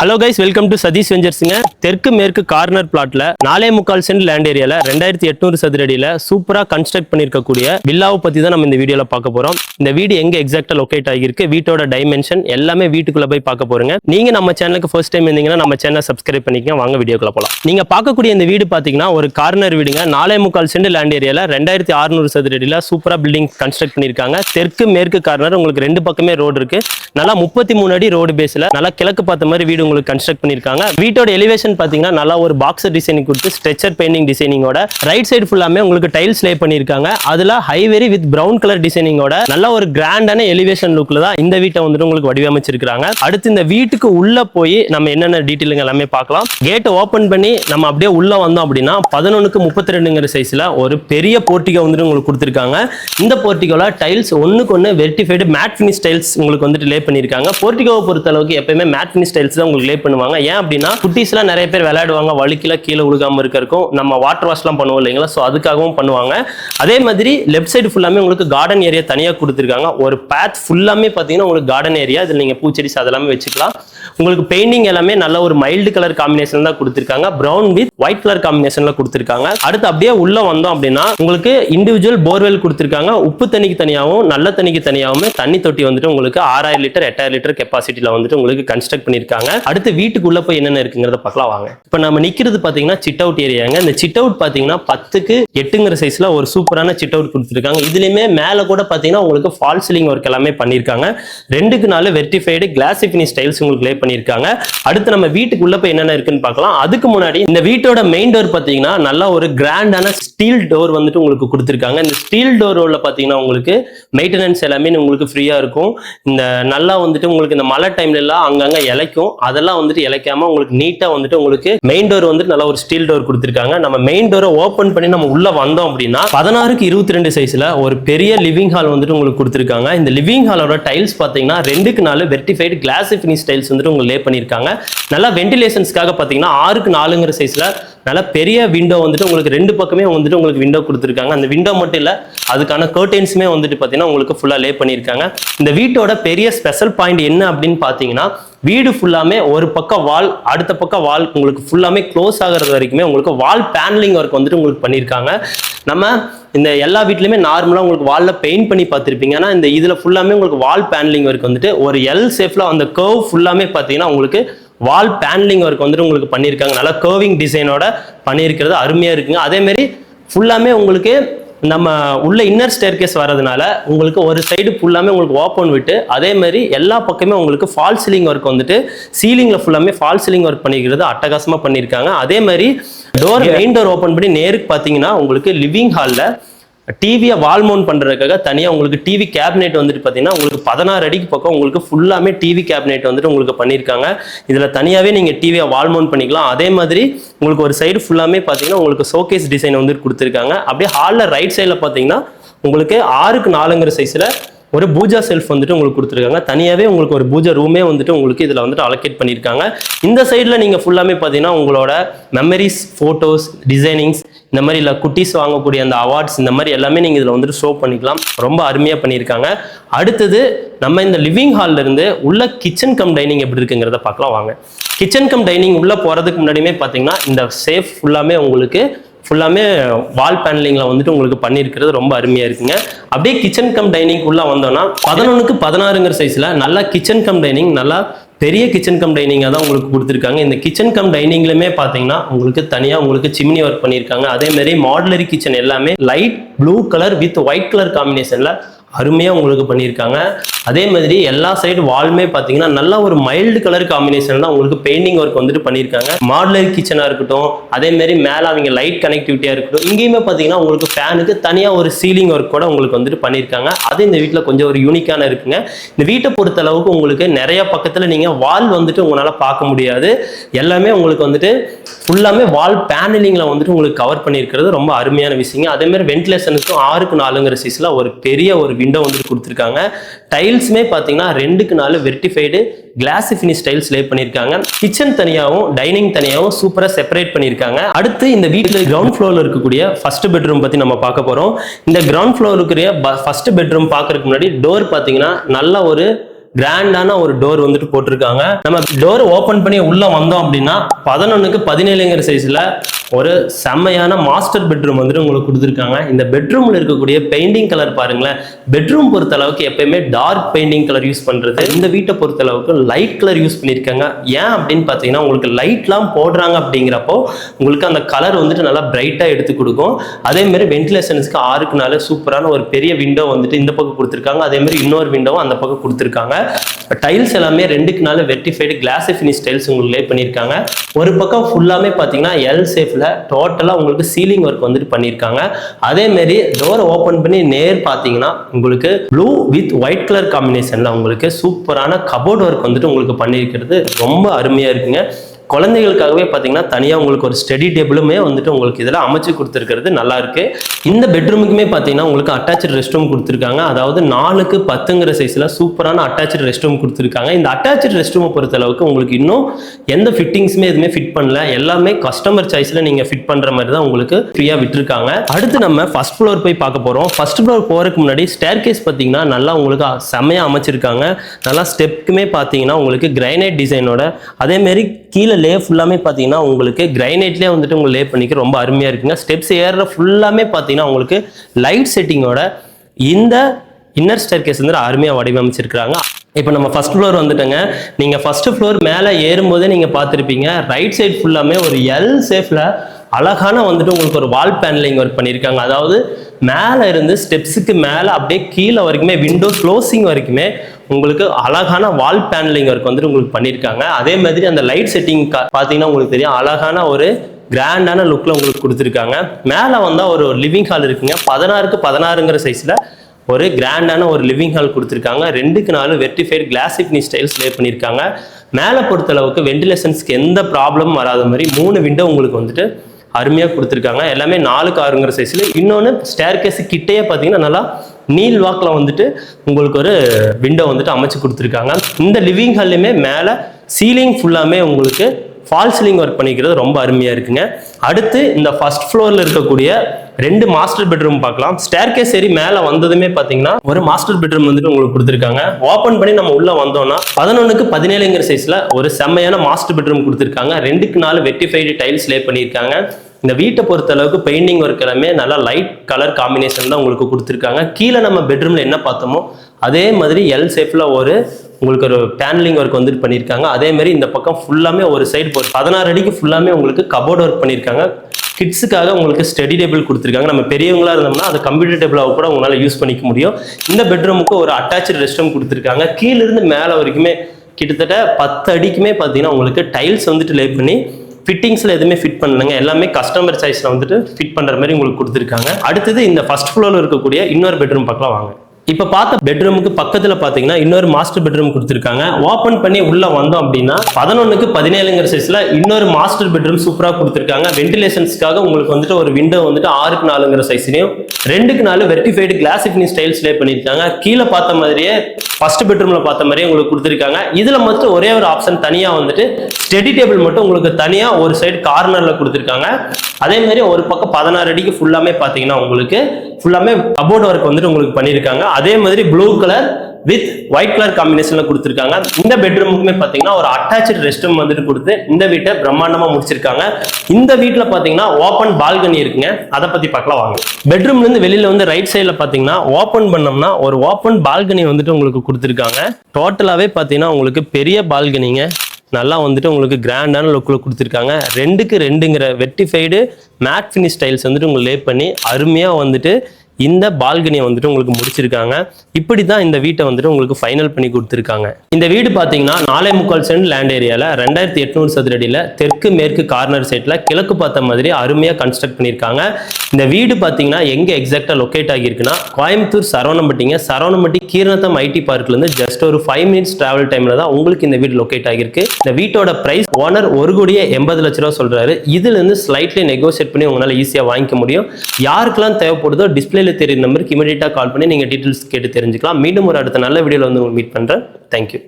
Hello guys welcome to Satish வெஞ்சர்ஸுங்க தெற்கு மேற்கு corner பிளாட்ல நாலே முக்கால் சென்ட் லேண்ட் ஏரியால ரெண்டாயிரத்தி எட்நூறு சதுரடியில சூப்பரா கன்ஸ்ட்ரக்ட் பண்ணிருக்கக்கூடிய வில்லாவை பத்தி தான் நம்ம இந்த வீடியோல பார்க்க போறோம். இந்த வீடு எங்க எக்ஸாக்டா லொகேட் ஆகியிருக்கு? வீட்டோட டைமென்ஷன் எல்லாமே வீட்டுக்குள்ள போய் பார்க்க போறோங்க. நீங்க நம்ம சேனலுக்கு ஃபர்ஸ்ட் டைம் இருந்தீங்கன்னா நம்ம சேனல் சப்ஸ்கிரைப் பண்ணிக்கங்க. வாங்க வீடியோக்குள்ள போலாம். நீங்க பார்க்கக்கூடிய இந்த வீடு பாத்தீங்கன்னா ஒரு கார்னர் வீடுங்க. நாலே முக்கால் சென்ட் லேண்ட் ஏரியால ரெண்டாயிரத்தி அறுநூறு சதுரடியில சூப்பரா பில்டிங் கன்ஸ்ட்ரக்ட் பண்ணிருக்காங்க தெற்கு மேற்கு கார்னர் உங்களுக்கு ரெண்டு பக்கமே ரோடு இருக்கு. நல்லா முப்பத்தி மூணு அடி ரோடு பேஸ்ல நல்லா கிழக்கு பார்த்த மாதிரி வீடு உங்களுக்கு கன்ஸ்ட்ரக்ட் பண்ணிருக்காங்க வீட்டோட எலிவேஷன் பார்த்தீங்கன்னா நல்லா ஒரு பாக்ஸர் டிசைனிங் கொடுத்து ஸ்ட்ரெச்சர் பெயிண்டிங் டிசைனிங்கோட ரைட் சைடு ஃபுல்லாமே உங்களுக்கு டைல்ஸ் லே பண்ணிருக்காங்க அதில் ஹைவெரி வித் பிரவுன் கலர் டிசைனிங்கோட நல்ல ஒரு கிராண்டான எலிவேஷன் லுக்ல தான் இந்த வீட்டை வந்துட்டு உங்களுக்கு வடிவமைச்சிருக்காங்க அடுத்து இந்த வீட்டுக்கு உள்ள போய் நம்ம என்னென்ன டீட்டெயிலுங்க எல்லாமே பார்க்கலாம். கேட்டை ஓப்பன் பண்ணி நம்ம அப்படியே உள்ள வந்தோம் அப்படின்னா பதினொன்னுக்கு முப்பத்தி ரெண்டுங்கிற சைஸ்ல ஒரு பெரிய போர்ட்டிகோ வந்துட்டு உங்களுக்கு கொடுத்துருக்காங்க. இந்த போர்ட்டிகோல டைல்ஸ் ஒன்றுக்கு ஒன்று வெர்டிஃபைடு மேட் ஃபினிஷ் டைல்ஸ் உங்களுக்கு வந்துட்டு லே பண்ணியிருக்காங்க. போர்ட்டிகோவை பொறுத்த அளவுக்கு எப்பயுமே மேட் ஃபினிஷ் டைல்ஸ் தான் உங்களுக்கு லே பண்ணுவாங்க. ஏன் அப்படின்னா குட்டீஸ்லாம் நிறைய பேர் விளையாடுவாங்க. வழுக்கில கீழே விழுகாம இருக்கிறக்கும் நம்ம வாட்டர் வாஷ்லாம் பண்ணுவோம் இல்லைங்களா? ஸோ அதுக்காகவும் பண்ணுவாங்க. அதே மாதிரி லெஃப்ட் சைடு ஃபுல்லாமே உங்களுக்கு கார்டன் ஏரியா தனியாக கொடுத்துருக்காங்க. ஒரு பேத் ஃபுல்லாமே பார்த்தீங்கன்னா உங்களுக்கு கார்டன் ஏரியா இதில் நீங்கள் பூச்செடிஸ் அதெல்லாமே வச்சுக்கலாம். உங்களுக்கு பெயிண்டிங் எல்லாமே நல்ல ஒரு மைல்டு கலர் காம்பினேஷன் தான் கொடுத்துருக்காங்க. ப்ரௌன் வித் ஒயிட் கலர் காம்பினேஷன்ல கொடுத்துருக்காங்க. அடுத்து அப்படியே உள்ள வந்தோம் அப்படின்னா உங்களுக்கு இண்டிவிஜுவல் போர்வெல் கொடுத்துருக்காங்க. உப்பு தண்ணிக்கு தனியாகவும் நல்ல தண்ணிக்கு தனியாகவும் தண்ணி தொட்டி வந்துட்டு உங்களுக்கு ஆறாயிரம் லிட்டர் எட்டாயிரம் லிட்டர் கெப்பாசிட்டியில் வந்துட்டு உங்களுக்கு கன்ஸ்ட்ரக்ட் பண்ணியிருக்காங்க. அடுத்து வீட்டுக்குள்ள போய் என்னென்ன இருக்குங்கிறத பார்க்கலாம் வாங்க. இப்போ நம்ம நிக்கிறது பார்த்தீங்கன்னா சிட் அவுட் ஏரியாங்க இந்த சிட் அவுட் பார்த்தீங்கன்னா பத்துக்கு எட்டுங்கிற சைஸ்ல ஒரு சூப்பரான சிட் அவுட் கொடுத்துருக்காங்க. இதுலயுமே மேலே கூட பார்த்தீங்கன்னா உங்களுக்கு ஃபால் சீலிங் ஒர்க் எல்லாமே பண்ணியிருக்காங்க ரெண்டுக்கு நாலு வெர்டிஃபைடு கிளாஸ் ஃபினிஷ் ஸ்டைல்ஸ் உங்களுக்கு லே பண்ணியிருக்காங்க அடுத்து நம்ம வீட்டுக்குள்ள போய் என்னென்ன இருக்குன்னு பார்க்கலாம். அதுக்கு முன்னாடி இந்த வீட்டோட மெயின் டோர் பார்த்தீங்கன்னா நல்லா ஒரு கிராண்டான ஸ்டீல் டோர் வந்துட்டு உங்களுக்கு கொடுத்துருக்காங்க. இந்த ஸ்டீல் டோரோட பார்த்தீங்கன்னா உங்களுக்கு மெயின்டெனன்ஸ் எல்லாமே உங்களுக்கு ஃப்ரீயா இருக்கும். இந்த நல்லா வந்துட்டு உங்களுக்கு இந்த மழை டைம்ல எல்லாம் அங்கங்க இலைக்கும் அதெல்லாம் வந்துட்டு இழைக்காம உங்களுக்கு நீட்டா வந்துட்டு உங்களுக்கு மெயின் டோர் வந்துட்டு நல்லா ஒரு ஸ்டீல் டோர் கொடுத்துருக்காங்க. நம்ம மெயின் டோரை ஓப்பன் பண்ணி நம்ம உள்ள வந்தோம் அப்படின்னா பதினாறுக்கு இருபத்தி ரெண்டு சைஸ்ல ஒரு பெரிய லிவிங் ஹால் வந்துட்டு உங்களுக்கு கொடுத்துருக்காங்க. இந்த லிவிங் ஹாலோட டைல்ஸ் பார்த்தீங்கன்னா ரெண்டுக்கு நாலு வெர்டிஃபைடு கிளாஸ் ஃபினிஷ் டைல்ஸ் வந்துட்டு உங்களுக்கு லே பண்ணியிருக்காங்க. நல்லா வென்டிலேஷன்ஸ்க்காக பார்த்தீங்கன்னா ஆறுக்கு நாலுங்கிற சைஸ்ல நல்ல பெரிய விண்டோ வந்துட்டு உங்களுக்கு ரெண்டு பக்கமே வந்துட்டு உங்களுக்கு விண்டோ கொடுத்துருக்காங்க. அந்த விண்டோ மட்டும் இல்லை அதுக்கான கர்டென்ஸுமே வந்துட்டு பார்த்தீங்கன்னா உங்களுக்கு ஃபுல்லாக லே பண்ணியிருக்காங்க. இந்த வீட்டோட பெரிய ஸ்பெஷல் பாயிண்ட் என்ன அப்படின்னு பார்த்தீங்கன்னா வீடு ஃபுல்லாமே ஒரு பக்கம் வால் அடுத்த பக்கம் வால் உங்களுக்கு ஃபுல்லாமே க்ளோஸ் ஆகிறது வரைக்குமே உங்களுக்கு வால் பேனலிங் ஒர்க் வந்துட்டு உங்களுக்கு பண்ணியிருக்காங்க. நம்ம இந்த எல்லா வீட்லையுமே நார்மலாக உங்களுக்கு வாலில் பெயிண்ட் பண்ணி பார்த்துருப்பீங்க. ஆனால் இந்த இதில் ஃபுல்லாமே உங்களுக்கு வால் பேனலிங் ஒர்க் வந்துட்டு ஒரு எல் ஷேஃபில் அந்த கர்வ் ஃபுல்லாமே பார்த்தீங்கன்னா உங்களுக்கு வால் பேனலிங் ஒர்க் வந்துட்டு உங்களுக்கு பண்ணியிருக்காங்க. நல்லா கர்விங் டிசைனோட பண்ணியிருக்கிறது அருமையாக இருக்குங்க. அதேமாரி ஃபுல்லாமே உங்களுக்கு நம்ம உள்ள இன்னர் ஸ்டேர்கேஸ் வரதுனால உங்களுக்கு ஒரு சைடு ஃபுல்லாமே உங்களுக்கு ஓப்பன் விட்டு அதே மாதிரி எல்லா பக்கமே உங்களுக்கு ஃபால் சீலிங் ஒர்க் வந்துட்டு சீலிங்கில் ஃபுல்லாமே ஃபால் சீலிங் ஒர்க் பண்ணிக்கிறது அட்டகாசமாக பண்ணியிருக்காங்க அதே மாதிரி டோர் மெயின் டோர் ஓப்பன் பண்ணி நேருக்கு பார்த்தீங்கன்னா உங்களுக்கு லிவிங் ஹாலில் டிவியை வால் மவுண்ட் பண்ணுறதுக்காக தனியாக உங்களுக்கு டிவி கேபினெட் வந்துட்டு பார்த்தீங்கன்னா உங்களுக்கு பதினாறு அடிக்கு பக்கம் உங்களுக்கு ஃபுல்லாமே டிவி கேபினெட் வந்துட்டு உங்களுக்கு பண்ணியிருக்காங்க இதில் தனியாகவே நீங்கள் டிவியை வால் மவுண்ட் பண்ணிக்கலாம். அதே மாதிரி உங்களுக்கு ஒரு சைடு ஃபுல்லாமே பார்த்தீங்கன்னா உங்களுக்கு ஷோகேஸ் டிசைன் வந்துட்டு கொடுத்துருக்காங்க. அப்படியே ஹாலில் ரைட் சைடில் பார்த்தீங்கன்னா உங்களுக்கு ஆறுக்கு நாலுங்கிற சைஸில் ஒரு பூஜா செல்ஃப் வந்துட்டு உங்களுக்கு கொடுத்துருக்காங்க. தனியாகவே உங்களுக்கு ஒரு பூஜா ரூமே வந்துட்டு உங்களுக்கு இதில் வந்துட்டு அலோகேட் பண்ணியிருக்காங்க. இந்த சைடில் நீங்கள் ஃபுல்லாமே பார்த்தீங்கன்னா உங்களோட மெமரிஸ் ஃபோட்டோஸ் டிசைனிங்ஸ் இந்த மாதிரி இல்லை குட்டீஸ் வாங்கக்கூடிய அந்த அவார்ட்ஸ் இந்த மாதிரி எல்லாமே நீங்கள் இதில் வந்துட்டு ஷோ பண்ணிக்கலாம். ரொம்ப அருமையாக பண்ணியிருக்காங்க. அடுத்தது நம்ம இந்த லிவிங் ஹால்ல இருந்து உள்ள கிச்சன் கம் டைனிங் எப்படி இருக்குங்கிறத பார்க்கலாம் வாங்க. கிச்சன் கம் டைனிங் உள்ளே போகிறதுக்கு முன்னாடியுமே பார்த்தீங்கன்னா இந்த சேஃப் ஃபுல்லாமே உங்களுக்கு ஃபுல்லாமே வால் பேனலிங்கில் வந்துட்டு உங்களுக்கு பண்ணியிருக்கிறது ரொம்ப அருமையாக இருக்குங்க. அப்படியே கிச்சன் கம் டைனிங் உள்ளே வந்தோம்னா பதினொன்றுக்கு பதினாறுங்கிற சைஸில் நல்லா கிச்சன் கம் டைனிங் நல்லா பெரிய கிச்சன் கம் டைனிங்காக தான் உங்களுக்கு கொடுத்துருக்காங்க. இந்த கிச்சன் கம் டைனிங்லையுமே பார்த்தீங்கன்னா உங்களுக்கு தனியாக உங்களுக்கு சிம்னி ஒர்க் பண்ணியிருக்காங்க. அதேமாரி மாடலரி மாடுலரி கிச்சன் எல்லாமே light blue colour with white colour காம்பினேஷனில் அருமையாக உங்களுக்கு பண்ணியிருக்காங்க. அதே மாதிரி எல்லா சைடு வால்மே பார்த்தீங்கன்னா நல்ல ஒரு மைல்டு கலர் காம்பினேஷன் தான் உங்களுக்கு பெயிண்டிங் ஒர்க் வந்துட்டு பண்ணியிருக்காங்க. மாடுலர் கிச்சனாக இருக்கட்டும் அதே மாதிரி மேலே அவங்க லைட் கனெக்டிவிட்டியாக இருக்கட்டும் இங்கேயுமே பார்த்தீங்கன்னா உங்களுக்கு ஃபேனுக்கு தனியாக ஒரு சீலிங் ஒர்க் கூட உங்களுக்கு வந்துட்டு பண்ணியிருக்காங்க. அது இந்த வீட்டில் கொஞ்சம் ஒரு யூனிக்கான இருக்குங்க. இந்த வீட்டை பொறுத்த அளவுக்கு உங்களுக்கு நிறைய பக்கத்தில் நீங்கள் வால் வந்துட்டு உங்களால் பார்க்க முடியாது. எல்லாமே உங்களுக்கு வந்துட்டு ஃபுல்லாமே வால் பேனலிங்கில் வந்துட்டு உங்களுக்கு கவர் பண்ணியிருக்கிறது ரொம்ப அருமையான விஷயங்க. அதே மாதிரி வென்டிலேஷனுக்கும் ஆறுக்கு நாலுங்கிற சீஸில் ஒரு பெரிய ஒரு விண்டோ வந்துட்டு கொடுத்துருக்காங்க. டைல்ஸுமே பார்த்தீங்கன்னா ரெண்டுக்கு நாலு vitrified glass finish tiles lay பண்ணியிருக்காங்க. கிச்சன் தனியாகவும் டைனிங் தனியாகவும் சூப்பராக செப்பரேட் பண்ணியிருக்காங்க. அடுத்து இந்த வீட்டில் கிரவுண்ட் ஃப்ளோரில் இருக்கக்கூடிய ஃபர்ஸ்ட் பெட்ரூம் பற்றி நம்ம பார்க்க போகிறோம் இந்த கிரவுண்ட் ஃப்ளோர் இருக்கிற ஃபர்ஸ்ட் பெட்ரூம் பார்க்கறதுக்கு முன்னாடி டோர் பார்த்தீங்கன்னா நல்ல ஒரு கிராண்டான ஒரு டோர் வந்துட்டு போட்டிருக்காங்க. நம்ம டோர் ஓபன் பண்ணி உள்ள வந்தோம் அப்படின்னா பதினொன்னுக்கு பதினேழுங்கிற சைஸ்ல ஒரு செம்மையான மாஸ்டர் பெட்ரூம் வந்துட்டு உங்களுக்கு கொடுத்துருக்காங்க. இந்த பெட்ரூம்ல இருக்கக்கூடிய பெயிண்டிங் கலர் பாருங்களேன். பெட்ரூம் பொறுத்த அளவுக்கு எப்பயுமே டார்க் பெயிண்டிங் கலர் யூஸ் பண்றது. இந்த வீட்டை பொறுத்த அளவுக்கு லைட் கலர் யூஸ் பண்ணியிருக்காங்க. ஏன் அப்படின்னு பார்த்தீங்கன்னா உங்களுக்கு லைட்லாம் போடுறாங்க அப்படிங்கிறப்போ உங்களுக்கு அந்த கலர் வந்துட்டு நல்லா பிரைட்டா எடுத்து கொடுக்கும். அதே மாதிரி வென்டிலேஷன்ஸ்க்கு ஆறுக்கு நாலு சூப்பரான ஒரு பெரிய விண்டோ வந்துட்டு இந்த பக்கம் கொடுத்துருக்காங்க. அதே மாதிரி இன்னொரு விண்டோவும் அந்த பக்கம் கொடுத்துருக்காங்க. டைல்ஸ் எல்லாமே ரெண்டுக்கு நாலு வெர்டிஃபைடு கிளாஸ் ஃபினிஷ் டைல்ஸ் உங்களுக்கு லே பண்ணியிருக்காங்க. ஒரு பக்கம் ஃபுல்லாமே பார்த்தீங்கன்னா எல் சேஃப் சேஃப்ல டோட்டலாக உங்களுக்கு சீலிங் ஒர்க் வந்துட்டு பண்ணியிருக்காங்க அதேமாரி டோரை ஓப்பன் பண்ணி நேர் பார்த்தீங்கன்னா உங்களுக்கு ப்ளூ வித் ஒயிட் கலர் காம்பினேஷனில் உங்களுக்கு சூப்பரான கபோர்ட் ஒர்க் வந்துட்டு உங்களுக்கு பண்ணியிருக்கிறது ரொம்ப அருமையாக இருக்குங்க. குழந்தைகளுக்காகவே பார்த்தீங்கன்னா தனியாக உங்களுக்கு ஒரு ஸ்டடி டேபிளுமே வந்துட்டு உங்களுக்கு இதில் அமைச்சு கொடுத்துருக்கிறது நல்லா இருக்கு. இந்த பெட்ரூமுக்குமே பார்த்தீங்கன்னா உங்களுக்கு அட்டாச்சு ரெஸ்ட் ரூம் கொடுத்துருக்காங்க. அதாவது நாலுக்கு பத்துங்கிற சைஸில் சூப்பரான அட்டாச்சு ரெஸ்ட் ரூம் கொடுத்துருக்காங்க. இந்த அட்டாச்சு ரெஸ்ட் ரூமை பொறுத்த அளவுக்கு உங்களுக்கு இன்னும் எந்த ஃபிட்டிங்ஸுமே எதுவுமே ஃபிட் பண்ணல. எல்லாமே கஸ்டமர் சாய்ஸில் நீங்கள் ஃபிட் பண்ணுற மாதிரி தான் உங்களுக்கு ஃப்ரீயாக விட்டுருக்காங்க. அடுத்து நம்ம ஃபர்ஸ்ட் ஃப்ளோர் போய் பார்க்க போகிறோம் ஃபர்ஸ்ட் ஃப்ளோர் போகிறதுக்கு முன்னாடி ஸ்டேர் கேஸ் பார்த்தீங்கன்னா நல்லா உங்களுக்கு செம்மையாக அமைச்சிருக்காங்க. நல்லா ஸ்டெப்புக்குமே பார்த்தீங்கன்னா உங்களுக்கு கிரைனைட் டிசைனோட அதேமாரி கீழே லே ஃபுல்லாமே பார்த்தீங்கன்னா உங்களுக்கு கிரைனைட்லேயே வந்துட்டு உங்களுக்கு லே பண்ணிக்க ரொம்ப அருமையாக இருக்குங்க. ஸ்டெப்ஸ் ஏறுற ஃபுல்லாமே பார்த்தீங்கன்னா உங்களுக்கு லைட் செட்டிங்கோட இந்த இன்னர் ஸ்டேர் கேஸ் வந்து அருமையாக வடிவமைச்சிருக்கிறாங்க. இப்போ நம்ம ஃபர்ஸ்ட் ஃப்ளோர் வந்துட்டோங்க. நீங்கள் ஃபர்ஸ்ட் ஃப்ளோர் மேலே ஏறும்போதே நீங்கள் பார்த்துருப்பீங்க ரைட் சைட் ஃபுல்லாமே ஒரு எல் சேஃபில் அழகான வந்துட்டு உங்களுக்கு ஒரு வால் பேனலிங் ஒர்க் பண்ணியிருக்காங்க அதாவது மேலே இருந்து ஸ்டெப்ஸுக்கு மேலே அப்படியே கீழே வரைக்குமே விண்டோ க்ளோசிங் வரைக்குமே உங்களுக்கு அழகான வால் பேனலிங் ஒர்க் வந்துட்டு உங்களுக்கு பண்ணியிருக்காங்க அதே மாதிரி அந்த லைட் செட்டிங் பார்த்தீங்கன்னா உங்களுக்கு தெரியும். அழகான ஒரு கிராண்டான லுக்கில் உங்களுக்கு கொடுத்துருக்காங்க. மேலே வந்தால் ஒரு லிவிங் ஹால் இருக்குங்க. பதினாறுக்கு பதினாறுங்கிற சைஸில் ஒரு கிராண்டான ஒரு லிவிங் ஹால் கொடுத்துருக்காங்க. ரெண்டுக்கு நாலு vitrified glass finish styles lay பண்ணியிருக்காங்க மேலே பொறுத்தளவுக்கு வென்டிலேஷன்ஸ்க்கு எந்த ப்ராப்ளமும் வராத மாதிரி மூணு விண்டோ உங்களுக்கு வந்துட்டு அருமையாக கொடுத்துருக்காங்க. எல்லாமே நாலு காருங்கிற சைஸில் இன்னொன்று ஸ்டேர் கேஸு கிட்டேயே பார்த்தீங்கன்னா நல்லா நீல் வாக்கில் வந்துட்டு உங்களுக்கு ஒரு விண்டோ வந்துட்டு அமைச்சு கொடுத்துருக்காங்க. இந்த லிவிங் ஹால்லையுமே மேலே சீலிங் ஃபுல்லாமே உங்களுக்கு ஃபால் சீலிங் ஒர்க் பண்ணிக்கிறது ரொம்ப அருமையாக இருக்குங்க. அடுத்து இந்த ஃபர்ஸ்ட் ஃப்ளோரில் இருக்கக்கூடிய ரெண்டு மாஸ்டர் பெட்ரூம் பார்க்கலாம். ஸ்டேர்கேஸ் ஏறி சரி மேலே வந்ததுமே பார்த்தீங்கன்னா ஒரு மாஸ்டர் பெட்ரூம் வந்துட்டு உங்களுக்கு கொடுத்துருக்காங்க. ஓப்பன் பண்ணி நம்ம உள்ளே வந்தோம்னா பதினொன்றுக்கு பதினேழுங்கிற சைஸில் ஒரு செம்மையான மாஸ்டர் பெட்ரூம் கொடுத்துருக்காங்க. ரெண்டுக்கு நாலு வெட்டிஃபைடு டைல்ஸ் லே பண்ணியிருக்காங்க. இந்த வீட்டை பொறுத்த அளவுக்கு பெயிண்டிங் ஒர்க் எல்லாமே நல்லா லைட் கலர் காம்பினேஷன் தான் உங்களுக்கு கொடுத்துருக்காங்க. கீழே நம்ம பெட்ரூம்ல என்ன பார்த்தோமோ அதே மாதிரி எல் ஷேப்ல ஒரு உங்களுக்கு ஒரு பேனலிங் ஒர்க் வந்துட்டு பண்ணியிருக்காங்க. அதே மாதிரி இந்த பக்கம் ஃபுல்லாமே ஒரு சைடு ஒரு பதினாறு அடிக்கு ஃபுல்லாமே உங்களுக்கு கபோர்டு ஒர்க் பண்ணியிருக்காங்க. கிட்ஸுக்காக உங்களுக்கு ஸ்டடி டேபிள் கொடுத்துருக்காங்க. நம்ம பெரியவங்களா இருந்தோம்னா அது கம்ப்யூட்டர் டேபிளாக கூட உங்களால் யூஸ் பண்ணிக்க முடியும். இந்த பெட்ரூமுக்கு ஒரு அட்டாச்சு ரெஸ்ட் ரூம் கொடுத்துருக்காங்க. கீழிருந்து மேலே வரைக்குமே கிட்டத்தட்ட பத்து அடிக்குமே பார்த்தீங்கன்னா உங்களுக்கு டைல்ஸ் வந்துட்டு லே பண்ணி ஃபிட்டிங்ஸில் எதுவுமே ஃபிட் பண்ணலங்க. எல்லாமே கஸ்டமர் சைஸில் வந்துட்டு ஃபிட் பண்ணுற மாதிரி உங்களுக்கு கொடுத்துருக்காங்க. அடுத்தது இந்த ஃபஸ்ட் ஃப்ளோரில் இருக்கக்கூடிய இன்னொரு பெட்ரூம் பார்க்கலாம் வாங்க. இப்போ பார்த்த பெட்ரூமுக்கு பக்கத்தில் பார்த்தீங்கன்னா இன்னொரு மாஸ்டர் பெட்ரூம் கொடுத்துருக்காங்க. ஓப்பன் பண்ணி உள்ளே வந்தோம் அப்படின்னா பதினொன்றுக்கு பதினேழுங்கிற சைஸில் இன்னொரு மாஸ்டர் பெட்ரூம் சூப்பராக கொடுத்துருக்காங்க. வென்டிலேஷன்ஸ்க்காக உங்களுக்கு வந்துட்டு ஒரு விண்டோ வந்துட்டு ஆறுக்கு நாலுங்கிற சைஸ்லையும் ரெண்டுக்கு நாலு வெர்டிஃபைடு கிளாஸ் ஃபினிஷ் ஸ்டைல்ஸ் பண்ணியிருக்காங்க. கீழே பார்த்த மாதிரியே ஃபர்ஸ்ட் பெட்ரூமில் பார்த்த மாதிரியே உங்களுக்கு கொடுத்துருக்காங்க. இதில் மட்டும் ஒரே ஒரு ஆப்ஷன் தனியாக வந்துட்டு ஸ்டெடி டேபிள் மட்டும் உங்களுக்கு தனியாக ஒரு சைடு கார்னரில் கொடுத்துருக்காங்க. அதே மாதிரி ஒரு பக்கம் பதினாறு அடிக்கு ஃபுல்லாமே பார்த்தீங்கன்னா உங்களுக்கு ஃபுல்லாமே அபோர்ட் ஒர்க் வந்துட்டு உங்களுக்கு பண்ணியிருக்காங்க. அதே மாதிரி blue colour with white colour காம்பினேஷன்ல கொடுத்துருக்காங்க. இந்த பெட்ரூமுக்குமே பார்த்தீங்கன்னா ஒரு அட்டாச்சு ரெஸ்ட் ரூம் வந்துட்டு கொடுத்து இந்த வீட்டை பிரம்மாண்டமா முடிச்சிருக்காங்க. இந்த வீட்டில் பார்த்தீங்கன்னா ஓப்பன் பால்கனி இருக்குங்க. அதை பத்தி பார்க்கலாம் வாங்க. பெட்ரூம்ல இருந்து வெளியில வந்து ரைட் சைடில் பார்த்தீங்கன்னா ஓப்பன் பண்ணோம்னா ஒரு ஓப்பன் பால்கனி வந்துட்டு உங்களுக்கு கொடுத்துருக்காங்க. டோட்டலாகவே பார்த்தீங்கன்னா உங்களுக்கு பெரிய பால்கனிங்க நல்லா வந்துட்டு உங்களுக்கு கிராண்டான லுக்கில் கொடுத்துருக்காங்க. ரெண்டுக்கு ரெண்டுங்கிற வெட்டிஃபைடு மேட் ஃபினிஷ் ஸ்டைல்ஸ் வந்துட்டு உங்களுக்கு லே பண்ணி அருமையாக வந்துட்டு இந்த பால்கனியை வந்துட்டு உங்களுக்கு முடிச்சிருக்காங்க. இப்படி தான் இந்த வீட்டை வந்துட்டு உங்களுக்கு ஃபைனல் பண்ணி கொடுத்துருக்காங்க. இந்த வீடு பார்த்தீங்கன்னா நாலே முக்கால் சென்ட் லேண்ட் ஏரியாவில் ரெண்டாயிரத்தி எட்நூறு சதுரடியில் தெற்கு மேற்கு கார்னர் சைட்டில் கிழக்கு பார்த்த மாதிரி அருமையாக கன்ஸ்ட்ரக்ட் பண்ணியிருக்காங்க. இந்த வீடு பார்த்தீங்கன்னா எங்கே எக்ஸாக்டாக லொக்கேட் ஆகியிருக்குன்னா கோயம்புத்தூர் சரவணம்பட்டிங்க. சரவணம்பட்டி கீரநத்தம் ஐடி பார்க்லேருந்து ஜஸ்ட் ஒரு ஃபைவ் மினிட்ஸ் ட்ராவல் டைமில் தான் உங்களுக்கு இந்த வீடு லொக்கேட் ஆகியிருக்கு. இந்த வீட்டோட ப்ரைஸ் ஓனர் ஒரு கோடியே எண்பது லட்ச ரூபா சொல்கிறாரு இதுலேருந்து ஸ்லைட்லி நெகோசியேட் பண்ணி உங்களால் ஈஸியாக வாங்கிக்க முடியும். யாருக்கெல்லாம் தேவைப்படுதோ டிஸ்பிளேல தெரியும் நம்பருக்கு இமீடியட்டாக கால் பண்ணி நீங்கள் டீட்டெயில்ஸ் கேட்டு தெரிஞ்சுக்கலாம். மீண்டும் ஒரு அடுத்த நல்ல வீடியோவில் வந்து மீட் பண்ணுறேன் தேங்க்யூ